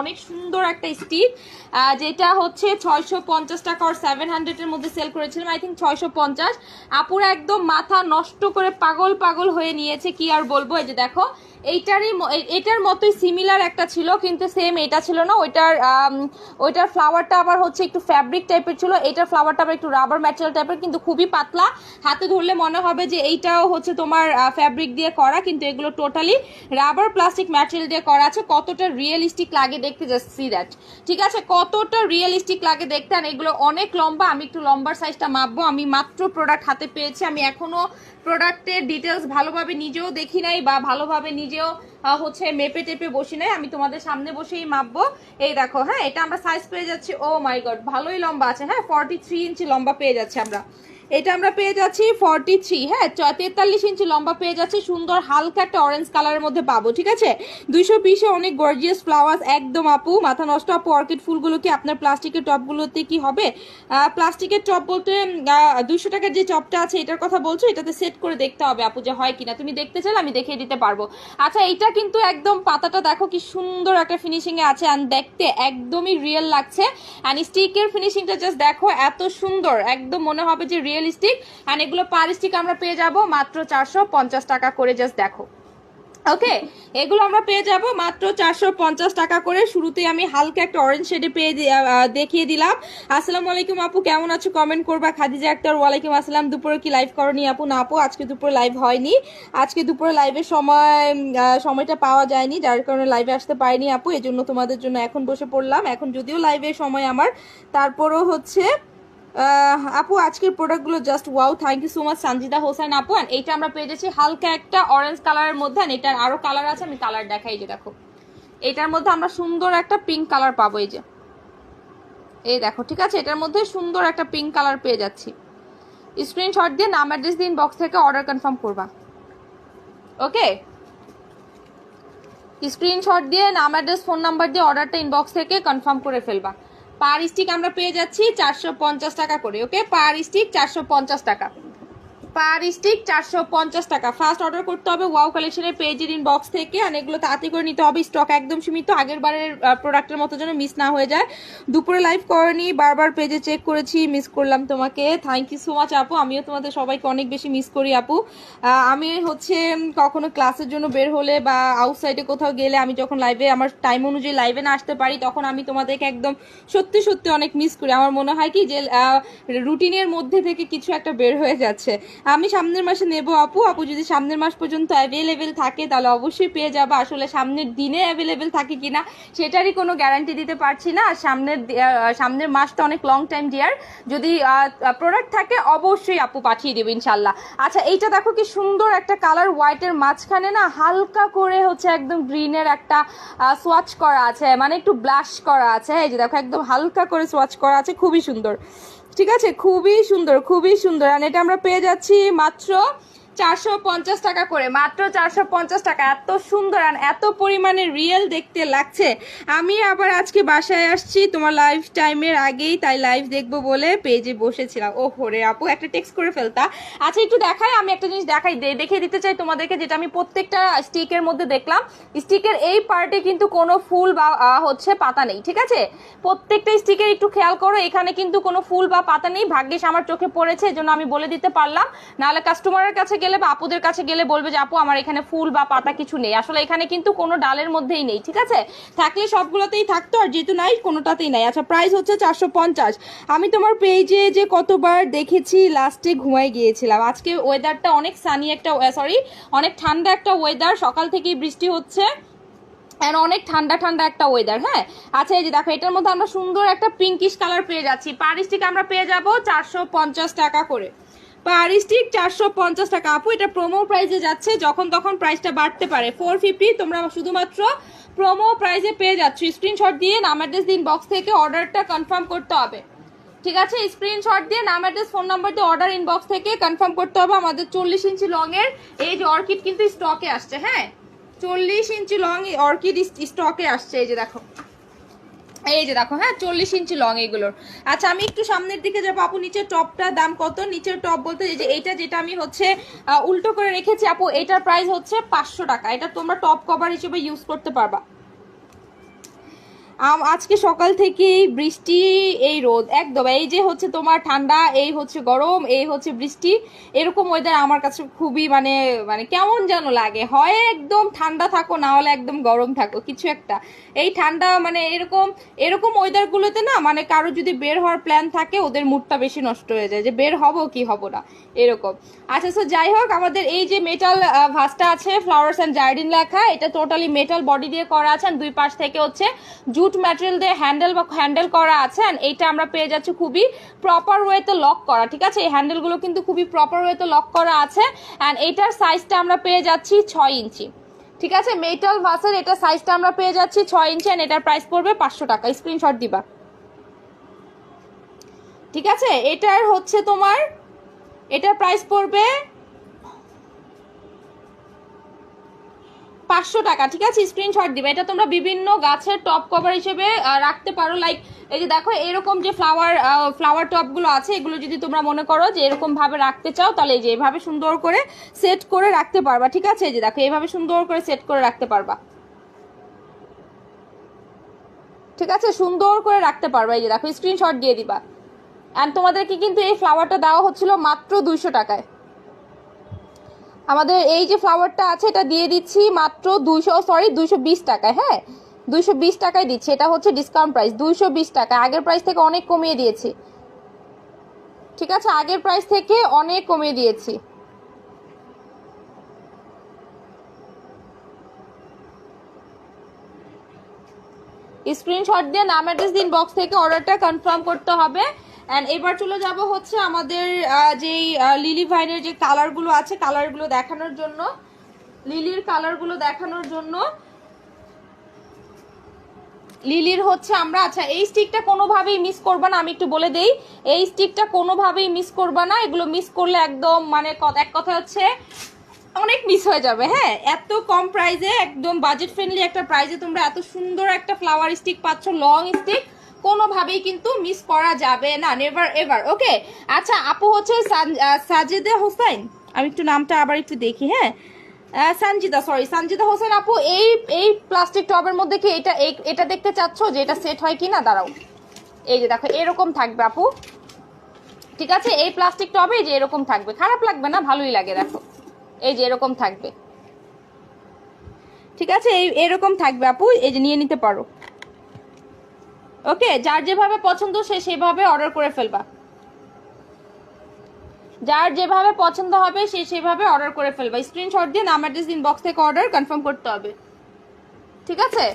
অনেক সুন্দর একটা স্টিক যেটা হচ্ছে ছয়শো পঞ্চাশ টাকা আর সেভেন হান্ড্রেডের মধ্যে সেল করেছিলাম আই থিঙ্ক ছয়শো পঞ্চাশ। আপুরা একদম মাথা নষ্ট করে পাগল পাগল হয়ে নিয়েছে, কি আর বলব? এই যে দেখো এইটারই এটার মতোই সিমিলার একটা ছিল, কিন্তু সেম এটা ছিল না। ওইটার ওইটার ফ্লাওয়ারটা আবার হচ্ছে একটু ফ্যাব্রিক টাইপের ছিল। এটার ফ্লাওয়ারটা আবার একটু রাবার ম্যাটেরিয়াল টাইপের কিন্তু খুবই পাতলা। হাতে ধরলে মনে হবে যে এইটাও হচ্ছে তোমার ফ্যাব্রিক দিয়ে করা, কিন্তু এগুলো টোটালি রাবার প্লাস্টিক ম্যাটেরিয়াল দিয়ে করা আছে। কতটা রিয়েলিস্টিক লাগে দেখতে জাস্ট সি দ্যাট ঠিক আছে? কতটা রিয়েলিস্টিক লাগে দেখতে আর এগুলো অনেক লম্বা। আমি একটু লম্বার সাইজটা মাপবো। আমি মাত্র প্রোডাক্ট হাতে পেয়েছি। আমি এখনও প্রোডাক্টের ডিটেলস ভালোভাবে নিজেও দেখি নাই বা ভালোভাবে নিজেও হচ্ছে মেপে টেপে বসি নাই, আমি তোমাদের সামনে বসেই মাপবো। এই দেখো হ্যাঁ এটা আমরা সাইজ পেয়ে যাচ্ছি ও মাই গড ভালোই লম্বা আছে হ্যাঁ ফর্টি থ্রি ইঞ্চি লম্বা পেয়ে যাচ্ছি আমরা। এটা আমরা পেয়ে যাচ্ছি ফর্টি থ্রি হ্যাঁ তেতাল্লিশ ইঞ্চি লম্বা পেয়ে যাচ্ছে, সুন্দর হালকা একটা অরেঞ্জ কালারের মধ্যে পাবো, ঠিক আছে? দুইশো পিসে অনেক গর্জিয়াস ফ্লাওয়ার্স একদম আপু, মাথা নষ্ট, আপু অর্কিড ফুলগুলো কি আপনার প্লাস্টিকের টপগুলোতে কি হবে? প্লাস্টিকের টপ বলতে দুইশো টাকার যে টপটা আছে, এটার কথা বলছো, এটাতে সেট করে দেখতে হবে আপু যে হয় কিনা। তুমি দেখতে চাইলে আমি দেখিয়ে দিতে পারব। আচ্ছা এইটা কিন্তু একদম পাতাটা দেখো কি সুন্দর একটা ফিনিশিং এ আছে অ্যান্ড দেখতে একদমই রিয়েল লাগছে। অ্যান্ড স্টিকের ফিনিশিংটা জাস্ট দেখো, এত সুন্দর, একদম মনে হবে যে রিয়েলিস্টিক অ্যান্ড এগুলো পার স্টিক আমরা পেয়ে যাব মাত্র চারশো পঞ্চাশ টাকা করে জাস্ট দেখো। ওকে এগুলো আমরা পেয়ে যাব মাত্র চারশো পঞ্চাশ টাকা করে। শুরুতেই আমি হালকা একটা অরেঞ্জ শেডে পেয়ে দেখিয়ে দিলাম। আসসালামু আলাইকুম আপু, কেমন আছো? কমেন্ট করবা। খাদিজা আক্তার, ওয়ালাইকুম আসসালাম। দুপুরে কি লাইভ করনি আপু? না আপু, আজকে দুপুরে লাইভ হয়নি। আজকে দুপুরে লাইভের সময় সময়টা পাওয়া যায়নি। যার কারণে লাইভে আসতে পারিনি আপু। এজন্য তোমাদের জন্য এখন বসে পড়লাম। এখন যদিও লাইভের সময় আমার, তারপরও হচ্ছে আপু, আজকের প্রোডাক্টগুলো just wow thank you so much Sanjida Hossain আপু। এইটা আমরা পেয়ে যাচ্ছি হালকা একটা অরেঞ্জ কালারের মধ্যে এটার আরও কালার আছে, আমি কালার দেখাই যে দেখো। এটার মধ্যে আমরা সুন্দর একটা পিঙ্ক কালার পাবো এই যে। এই দেখো, ঠিক আছে? এটার মধ্যে সুন্দর একটা পিঙ্ক কালার পেয়ে যাচ্ছি। স্ক্রিনশট দিয়ে নাম অ্যাড্রেস দিন বক্স থেকে অর্ডার কনফার্ম করবা। ওকে স্ক্রিনশট দিয়ে নাম অ্যাড্রেস ফোন নাম্বার দিয়ে অর্ডারটা ইনবক্স থেকে কনফার্ম করে ফেলবা। পার স্টিক আমরা পেয়ে যাচ্ছি চারশো পঞ্চাশ টাকা করে, ওকে? পার স্টিক চারশো পঞ্চাশ টাকা। পার স্টিক চারশো পঞ্চাশ টাকা। ফার্স্ট অর্ডার করতে হবে ওয়াও কালেকশনের পেজের ইনবক্স থেকে আর এগুলো তাড়াতাড়ি করে নিতে হবে। স্টক একদম সীমিত, আগের বারের প্রোডাক্টের মতো যেন মিস না হয়ে যায়। দুপুরে লাইভ করেনি, বারবার পেজে চেক করেছি মিস করলাম তোমাকে। থ্যাংক ইউ সো মাচ আপু। আমিও তোমাদের সবাইকে অনেক বেশি মিস করি, আপু। আমি হচ্ছে কখনো ক্লাসের জন্য বের হলে বা আউটসাইডে কোথাও গেলে আমি যখন লাইভে আমার টাইম অনুযায়ী লাইভে না আসতে পারি, তখন আমি তোমাদেরকে একদম সত্যি সত্যি অনেক মিস করি। আমার মনে হয় কি যে রুটিনের মধ্যে থেকে কিছু একটা বের হয়ে যাচ্ছে। আমি সামনের মাসে নেব আপু। আপু যদি সামনের মাস পর্যন্ত অ্যাভেলেবেল থাকে, তাহলে অবশ্যই পেয়ে যাব। আসলে সামনের দিনে অ্যাভেলেবেল থাকে কিনা, সেটারই কোনো গ্যারান্টি দিতে পারছি না। আর সামনের সামনের মাসটা অনেক লং টাইম ডিয়ার যদি প্রোডাক্ট থাকে, অবশ্যই আপু পাঠিয়ে দেবে ইনশাল্লাহ আচ্ছা এইটা দেখো কি সুন্দর একটা কালার হোয়াইটের মাঝখানে না হালকা করে হচ্ছে একদম গ্রিনের একটা সোয়াচ করা আছে। মানে একটু ব্লাশ করা আছে। এই যে দেখো, একদম হালকা করে সোয়াচ করা আছে। খুবই সুন্দর। ঠিক আছে? খুবই সুন্দর খুবই সুন্দর। আর এটা আমরা পেয়ে যাচ্ছি মাত্র চারশো পঞ্চাশ টাকা করে, মাত্র চারশো পঞ্চাশ টাকা। এত সুন্দর আর এত পরিমাণে রিয়েল দেখতে লাগছে। আমি আবার আজকে বাসায় আসছি, তোমার লাইভ টাইমের আগেই, তাই লাইভ দেখব বলে পেজে বসেছিলাম। ও হরে আপু, একটা টেক্সট করে ফেলতা আচ্ছা একটু দেখাই, আমি একটা জিনিস দেখাই, দে- দেখিয়ে দিতে চাই তোমাদেরকে, যেটা আমি প্রত্যেকটা স্টিকের মধ্যে দেখলাম। স্টিকের এই পার্টে কিন্তু কোনো ফুল বা হচ্ছে পাতা নেই, ঠিক আছে? প্রত্যেকটা স্টিকের একটু খেয়াল করো, এখানে কিন্তু কোনো ফুল বা পাতা নেই। ভাগ্যিস আমার চোখে পড়েছে, এজন্য আমি বলে দিতে পারলাম। নাহলে কাস্টমারের কাছে গেলে বা আপুদের কাছে গেলে বলবে যে, আপু, আমার এখানে ফুল বা পাতা কিছু নেই। আসলে এখানে কিন্তু কোনো ডালের মধ্যেই নেই, ঠিক আছে? থাকলে সবগুলোতেই থাকতো আর যেহেতু নাই, কোনোটাতেই নাই। আচ্ছা প্রাইস হচ্ছে চারশো পঞ্চাশ। আমি তোমার পেজে যে কতবার দেখেছি লাস্টে ঘুমাই গিয়েছিলাম। আজকে ওয়েদারটা অনেক সানি একটা সরি অনেক ঠান্ডা একটা ওয়েদার সকাল থেকেই বৃষ্টি হচ্ছে এন্ড অনেক ঠান্ডা ঠান্ডা একটা ওয়েদার হ্যাঁ? আচ্ছা এই যে দেখো, এটার মধ্যে আমরা সুন্দর একটা পিঙ্কিশ কালার পেয়ে যাচ্ছি। পার স্টিক আমরা পেয়ে যাব চারশো টাকা করে। পার স্টিক চারশো পঞ্চাশ টাকা। আপু, এটা প্রোমো প্রাইসে যাচ্ছে, যখন তখন প্রাইসটা বাড়তে পারে। ফোর ফিফটি তোমরা শুধুমাত্র প্রোমো প্রাইসে পেয়ে যাচ্ছ। স্ক্রিনশট দিয়ে নাম অ্যাড্রেস দিন বক্স থেকে অর্ডারটা কনফার্ম করতে হবে। ঠিক আছে? স্ক্রিনশট দিয়ে নাম অ্যাড্রেস ফোন নাম্বার দিয়ে অর্ডার ইনবক্স থেকে কনফার্ম করতে হবে আমাদের চল্লিশ ইঞ্চি লং এর এই যে অর্কিড কিন্তু স্টকে আসছে হ্যাঁ? চল্লিশ ইঞ্চি লং অর্কিড স্টকে আসছে, এই যে দেখো। এই যে দেখো হ্যাঁ চল্লিশ ইঞ্চি লং এগুলোর। আচ্ছা আমি একটু সামনের দিকে যাব। আপু, নিচের টপটার দাম কত? নিচের টপ বলতে যে এইটা যেটা আমি হচ্ছে উল্টো করে রেখেছি, আপু, এটার প্রাইস হচ্ছে পাঁচশো টাকা। এটা তোমরা টপ কভার হিসেবে ইউজ করতে পারবা। আজকে সকাল থেকে বৃষ্টি, এই রোদ, একদম। এই যে হচ্ছে তোমার ঠান্ডা, এই হচ্ছে গরম, এই হচ্ছে বৃষ্টি, এরকম ওয়েদার আমার কাছে খুবই মানে মানে কেমন যেন লাগে। হয় একদম ঠান্ডা থাকো, না হলে একদম গরম থাকো, কিছু একটা। এই ঠান্ডা মানে এরকম এরকম ওয়েদারগুলোতে না মানে কারও যদি বের হওয়ার প্ল্যান থাকে, ওদের মুডটা বেশি নষ্ট হয়ে যায়, যে বের হব কি হব না, এরকম। আচ্ছা সো যাই হোক, আমাদের এই যে মেটাল ভাসটা আছে ফ্লাওয়ার্স অ্যান্ড জার্ডিন লেখা, এটা টোটালি মেটাল বডি দিয়ে করা আছে দুই পাশ থেকে হচ্ছে জুট ম্যাটেরিয়াল দিয়ে হ্যান্ডেল বা হ্যান্ডেল করা আছে অ্যান্ড এইটা আমরা পেয়ে যাচ্ছি খুবই প্রপার ওয়েতে লক করা, ঠিক আছে? এই হ্যান্ডেলগুলো কিন্তু খুবই প্রপার ওয়েতে লক করা আছে অ্যান্ড এইটার সাইজটা আমরা পেয়ে যাচ্ছি ছয় ইঞ্চি, ঠিক আছে? মেটাল ভাসের এটা সাইজটা আমরা পেয়ে যাচ্ছি ছয় ইঞ্চি অ্যান্ড এটার প্রাইস পড়বে পাঁচশো টাকা। স্ক্রিনশট দিবা। ঠিক আছে? এটার হচ্ছে তোমার, এটার প্রাইস পড়বে পাঁচশো টাকা, ঠিক আছে? স্ক্রিনশট দিবে। এটা তোমরা বিভিন্ন গাছের টপ কভার হিসেবে রাখতে পারো। লাইক এই যে দেখো, এরকম যে ফ্লাওয়ার ফ্লাওয়ার টপগুলো আছে, এগুলো যদি তোমরা মনে করো যে এরকম ভাবে রাখতে চাও, তাহলে এই যে এভাবে সুন্দর করে সেট করে রাখতে পারবা, ঠিক আছে? এই যে দেখো এইভাবে সুন্দর করে সেট করে রাখতে পারবা। ঠিক আছে? সুন্দর করে রাখতে পারবা, এই যে দেখো স্ক্রিনশট দিয়ে দিবা। অ্যান্ড তোমাদেরকে কিন্তু এই ফ্লাওয়ারটা দেওয়া হচ্ছিল মাত্র দুইশো টাকায়। আমাদের এই যে ফ্লাওয়ারটা আছে, এটা দিয়ে দিচ্ছি মাত্র দুইশো সরি দুইশো বিশ টাকায় হ্যাঁ? দুইশো বিশ টাকায় দিচ্ছি। এটা হচ্ছে ডিসকাউন্ট প্রাইস দুইশো বিশ টাকা আগের প্রাইস থেকে অনেক কমিয়ে দিয়েছি। ঠিক আছে? আগের প্রাইস থেকে অনেক কমিয়ে দিয়েছি। স্ক্রিনশট দিয়ে নাম অ্যাড্রেস দিন বক্স থেকে অর্ডারটা কনফার্ম করতে হবে। অ্যান্ড এবার চলে যাব হচ্ছে আমাদের যেই লিলি ভাইনের যে কালারগুলো আছে কালারগুলো দেখানোর জন্য। লিলির কালারগুলো দেখানোর জন্য। লিলির হচ্ছে আমরা আচ্ছা এই স্টিকটা কোনোভাবেই মিস করবা না, আমি একটু বলে দেই। এই স্টিকটা কোনোভাবেই মিস করবা না, এগুলো মিস করলে একদম মানে এক কথা হচ্ছে, অনেক মিস হয়ে যাবে হ্যাঁ? এত কম প্রাইজে একদম বাজেট ফ্রেন্ডলি একটা প্রাইজে তোমরা এত সুন্দর একটা ফ্লাওয়ার স্টিক পাচ্ছ লং স্টিক কোনোভাবেই কিন্তু মিস করা যাবে না নেভার এভার ওকে আচ্ছা আপু হচ্ছে সাজেদে হোসেন। আমি একটু নামটা আবার একটু দেখি হ্যাঁ? সঞ্জিতা সরি সঞ্জিতা হোসেন আপু, এই এই প্লাস্টিক টবের মধ্যে কি এটা এটা দেখতে চাচ্ছ যে এটা সেট হয় কি না দাঁড়াও। এই যে দেখো, এরকম থাকবে আপু। ঠিক আছে? এই প্লাস্টিক টবে যে এরকম থাকবে। খারাপ লাগবে না? ভালোই লাগে, দেখো। এই যে এরকম থাকবে। ঠিক আছে? এই, এরকম থাকবে আপু। এই যে নিয়ে নিতে পারো। ওকে, যার যেভাবে পছন্দ সে সেভাবে অর্ডার করে ফেলবা। যার যেভাবে পছন্দ হবে সে সেভাবে অর্ডার করে ফেলবা। স্ক্রিনশট দিয়ে নাম অ্যাড্রেস ইনবক্স থেকে অর্ডার কনফার্ম করতে হবে। ঠিক আছে?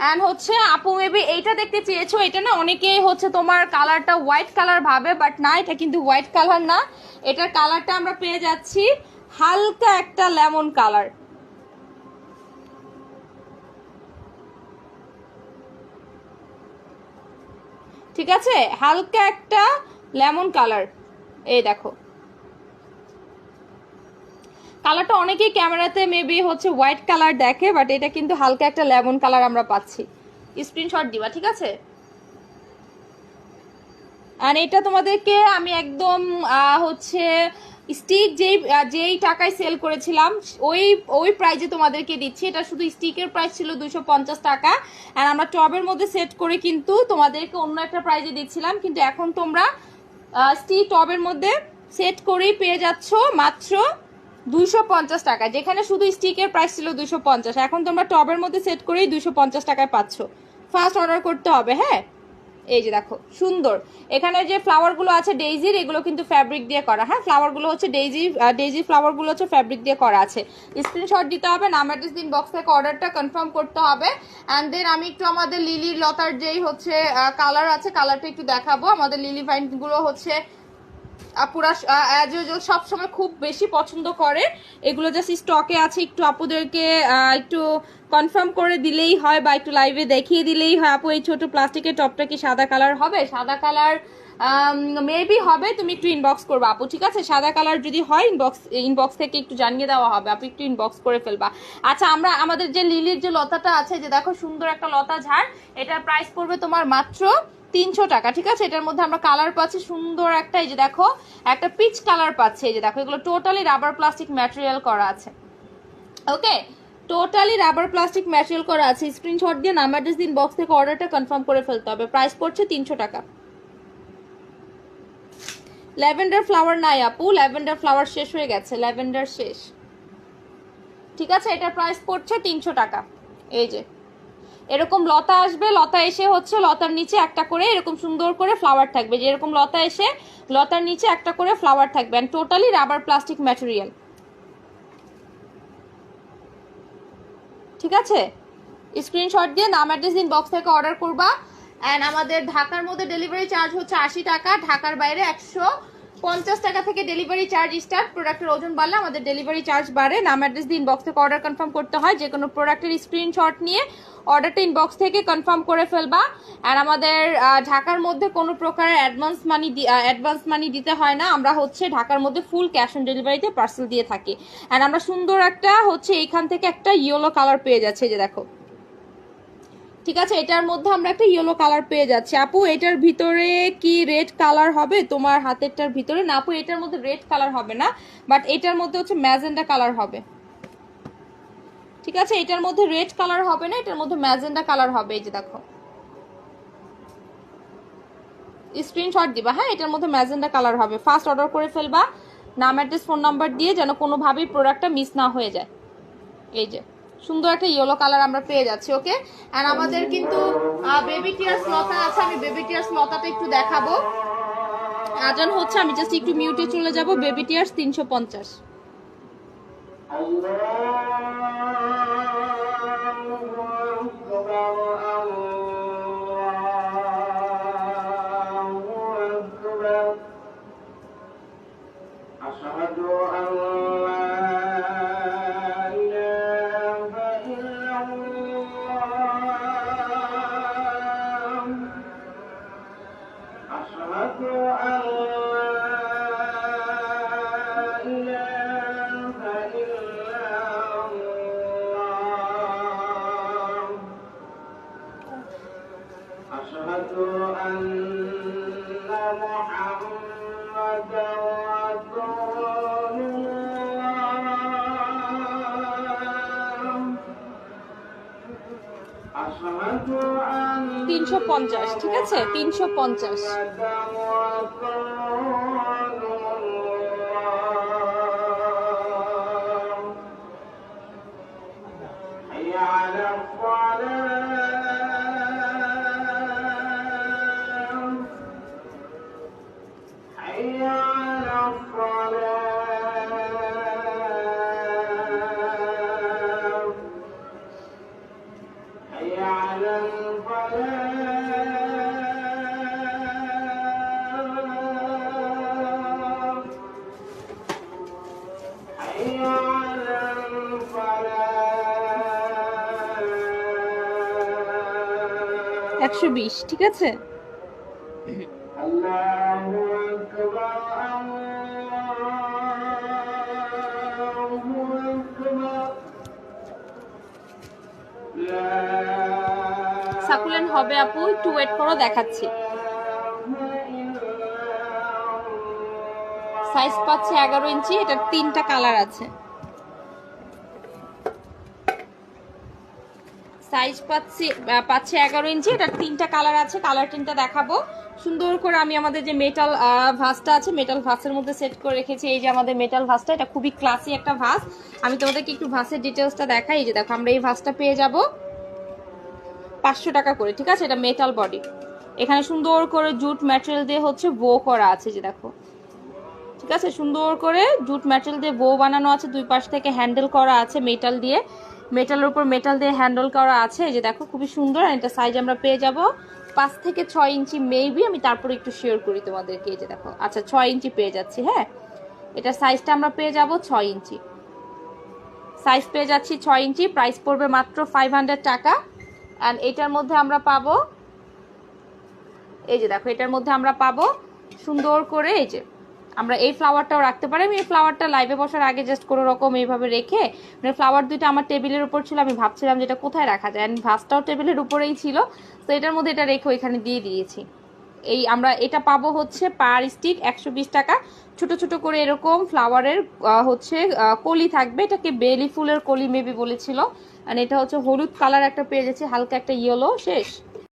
অ্যান্ড হচ্ছে, আপু মেবি এইটা দেখতে চেয়েছো, এটা না অনেকেই হচ্ছে তোমার কালারটা হোয়াইট কালার ভাবে বাট না, এটা কিন্তু হোয়াইট কালার না। এটার কালারটা আমরা পেয়ে যাচ্ছি হালকা একটা লেমন কালার ঠিক আছে? হালকা একটা লেমন কালার। এই দেখো। কালারটা অনেকেই ক্যামেরাতে মেবি হচ্ছে হোয়াইট কালার দেখে বাট এটা কিন্তু হালকা একটা লেমন কালার আমরা পাচ্ছি। স্ক্রিনশট দিবা, ঠিক আছে? আর এটা তোমাদেরকে আমি একদম হচ্ছে স্টিক যেই যেই টাকায় সেল করেছিলাম, ওই ওই প্রাইজে তোমাদেরকে দিচ্ছি। এটা শুধু স্টিকের প্রাইস ছিল দুশো টাকা। আর আমরা টবের মধ্যে সেট করে কিন্তু তোমাদেরকে অন্য একটা প্রাইজে দিচ্ছিলাম। কিন্তু এখন তোমরা স্টিক টবের মধ্যে সেট করেই পেয়ে যাচ্ছ মাত্র দুইশো পঞ্চাশ টাকা যেখানে শুধু স্টিকের প্রাইস ছিল দুশো এখন তোমরা টবের মধ্যে সেট করেই দুশো টাকায় পাচ্ছ। ফার্স্ট অর্ডার করতে হবে হ্যাঁ? এই যে দেখো, সুন্দর। এখানে যে ফ্লাওয়ারগুলো আছে ডেইজির এগুলো কিন্তু ফ্যাব্রিক দিয়ে করা। হ্যাঁ ফ্লাওয়ারগুলো হচ্ছে ডেইজি ডেইজি ফ্লাওয়ারগুলো হচ্ছে ফ্যাব্রিক দিয়ে করা আছে। স্ক্রিনশট দিতে হবে, নাম অ্যাড্রেস দিন বক্স থেকে অর্ডারটা কনফার্ম করতে হবে। অ্যান্ড দেন আমি একটু আমাদের লিলির লতার যেই হচ্ছে কালার আছে কালারটা একটু দেখাবো। আমাদের লিলি ভাইনগুলো হচ্ছে আপুরা অ্যাজ ইউজুয়াল সবসময় খুব বেশি পছন্দ করে। এগুলো জাস্ট স্টকে আছে, একটু আপুদেরকে একটু কনফার্ম করে দিলেই হয় বা একটু লাইভে দেখিয়ে দিলেই হয়। আপু, এই ছোট প্লাস্টিকের টপটা কি সাদা কালার হবে? সাদা কালার মেবি হবে, তুমি একটু ইনবক্স করবে। আপু, ঠিক আছে? সাদা কালার যদি হয় ইনবক্স ইনবক্স থেকে একটু জানিয়ে দেওয়া হবে। আপু, একটু ইনবক্স করে ফেলবা। আচ্ছা আমরা আমাদের যে লিলির যে লতাটা আছে, যে দেখো সুন্দর একটা লতা ঝাড়, এটার প্রাইস পড়বে তোমার মাত্র তিনশো টাকা, ঠিক আছে? এটার মধ্যে আমরা কালার পাচ্ছি, সুন্দর একটা, এই যে দেখো, একটা পিচ কালার পাচ্ছি, এই যে দেখো, এগুলো টোটালি রাবার প্লাস্টিক ম্যাটেরিয়াল করা আছে। Okay totally rubber plastic material করা আছে। স্ক্রিনশট দিয়ে নাম্বার ডিস দিন বক্স থেকে অর্ডারটা কনফার্ম করে ফেলতে হবে। প্রাইস পড়ছে তিনশো টাকা। ল্যাভেন্ডার ফ্লাওয়ার নাই আপু ল্যাভেন্ডার ফ্লাওয়ার শেষ হয়ে গেছে ল্যাভেন্ডার শেষ। ঠিক আছে? এটার প্রাইস পড়ছে তিনশো টাকা। এই যে এরকম লতা আসবে, লতা এসে হচ্ছে লতার নিচে একটা করে এরকম সুন্দর করে ফ্লাওয়ার থাকবে। যে এরকম লতা এসে লতার নিচে একটা করে ফ্লাওয়ার থাকবে and totally rubber plastic material ঠিক আছে? স্ক্রিনশট দিয়ে নাম অ্যাড্রেস বক্স থেকে অর্ডার করবা। অ্যান্ড আমাদের ঢাকার মধ্যে ডেলিভারি চার্জ হচ্ছে আশি টাকা, ঢাকার বাইরে একশো পঞ্চাশ টাকা থেকে ডেলিভারি চার্জ স্টার্ট প্রোডাক্টের ওজন বাড়লে আমাদের ডেলিভারি চার্জ বাড়ে। নাম অ্যাড্রেস দিয়ে ইনবক্স থেকে অর্ডার কনফার্ম করতে হয়। যে কোনো প্রোডাক্টের স্ক্রিনশট নিয়ে অর্ডারটা ইনবক্স থেকে কনফার্ম করে ফেলবা। আর আমাদের ঢাকার মধ্যে কোনো প্রকারের অ্যাডভান্স মানি অ্যাডভান্স মানি দিতে হয় না। আমরা হচ্ছে ঢাকার মধ্যে ফুল ক্যাশ অন ডেলিভারিতে পার্সেল দিয়ে থাকি। আর আমরা সুন্দর একটা হচ্ছে এইখান থেকে একটা ইয়েলো কালার পেয়ে যাচ্ছে যে দেখো। ঠিক আছে, এটার মধ্যে আমরা একটা ইয়েলো কালার পেয়ে যাচ্ছি। আপু, এটার ভিতরে কি রেড কালার হবে? তোমার হাতেরটার ভিতরে? না, আপু, এটার মধ্যে রেড কালার হবে না বাট এটার মধ্যে হচ্ছে ম্যাজেন্ডা কালার হবে। ঠিক আছে, এটার মধ্যে রেড কালার হবে না, এটার মধ্যে ম্যাজেন্ডা কালার হবে, এই যে দেখো। স্ক্রিনশট দিবা হ্যাঁ? এটার মধ্যে ম্যাজেন্ডা কালার হবে। ফার্স্ট অর্ডার করে ফেলবা, নাম অ্যাড্রেস ফোন নাম্বার দিয়ে যেন কোনোভাবেই প্রোডাক্টটা মিস না হয়ে যায়। এই যে। সুন্দর একটা ইয়েলো কালার আমরা পেয়ে যাচ্ছি ওকে আর আমাদের কিন্তু বেবি টিয়ার্স লতা আছে আমি বেবি টিয়ার্স লতাটা একটু দেখাবো আজন হচ্ছে আমি জাস্ট একটু মিউটে চলে যাব বেবি টিয়ার্স তিনশো পঞ্চাশ আল্লাহ أشهد أن محمدا رسول الله أشهد أن তিনশো পঞ্চাশ ঠিক আছে তিনশো পঞ্চাশ محمدا رسول الله حي على الصلاة একশো বিশ ঠিক আছে? সাকুলেন হবে আপু একটু ওয়েট করো দেখাচ্ছি। সাইজ পাচ্ছে এগারো ইঞ্চি, এটার তিনটা কালার আছে। সাইজ পাচ্ছি পাচ্ছে এগারো ইঞ্চি, এটার তিনটা কালার আছে কালার তিনটা দেখাবো। সুন্দর করে আমি আমাদের যে মেটাল ভাসটা আছে মেটাল ভাসের মধ্যে সেট করে রেখেছি। এই যে আমাদের মেটাল ভাসটা এটা খুবই ক্লাসি একটা ভাস আমি তোমাদেরকে একটু ভাসের ডিটেলসটা দেখাই। এই যে দেখো, আমরা এই ভাসটা পেয়ে যাব পাঁচশো টাকা করে, ঠিক আছে? এটা মেটাল বডি এখানে সুন্দর করে জুট ম্যাটেরিয়াল দিয়ে হচ্ছে বো করা আছে, যে দেখো। ঠিক আছে? সুন্দর করে জুট ম্যাটেরিয়াল দিয়ে বো বানানো আছে। দুই পাশ থেকে হ্যান্ডেল করা আছে মেটাল দিয়ে। মেটালের উপর মেটাল দিয়ে হ্যান্ডেল করা আছে। এই যে দেখো, খুবই সুন্দর। আর এটা সাইজ আমরা পেয়ে যাব পাঁচ থেকে ছয় ইঞ্চি মেবি আমি তারপরে একটু শেয়ার করি তোমাদেরকে। এই যে দেখো আচ্ছা ছয় ইঞ্চি পেয়ে যাচ্ছি হ্যাঁ? এটার সাইজটা আমরা পেয়ে যাব ছয় ইঞ্চি। সাইজ পেয়ে যাচ্ছি ছয় ইঞ্চি। প্রাইস পড়বে মাত্র ফাইভ হান্ড্রেড টাকা। অ্যান্ড এটার মধ্যে আমরা পাবো, এই যে দেখো, এটার মধ্যে আমরা পাবো সুন্দর করে, এই যে আমরা এই ফ্লাওয়ারটাও রাখতে পারি। আমি এই ফ্লাওয়ারটা লাইভে বসার আগে জাস্ট কোনো রকম এইভাবে রেখে মানে ফ্লাওয়ার দুইটা আমার টেবিলের উপর ছিল, আমি ভাবছিলাম যে এটা কোথায় রাখা যায়। অ্যান্ড ভাসটাও টেবিলের উপরেই ছিল, তো এটার মধ্যে এটা রেখে ওইখানে দিয়ে দিয়েছি। এই আমরা এটা পাবো হচ্ছে পার স্টিক একশো বিশ টাকা। ছোট ছোট করে এরকম ফ্লাওয়ারের হচ্ছে কলি থাকবে। এটাকে বেলি ফুলের কলি মেবি বলেছিল। আর এটা হচ্ছে হলুদ কালার একটা পেয়ে যাচ্ছে হালকা একটা ইয়েলো শেষ।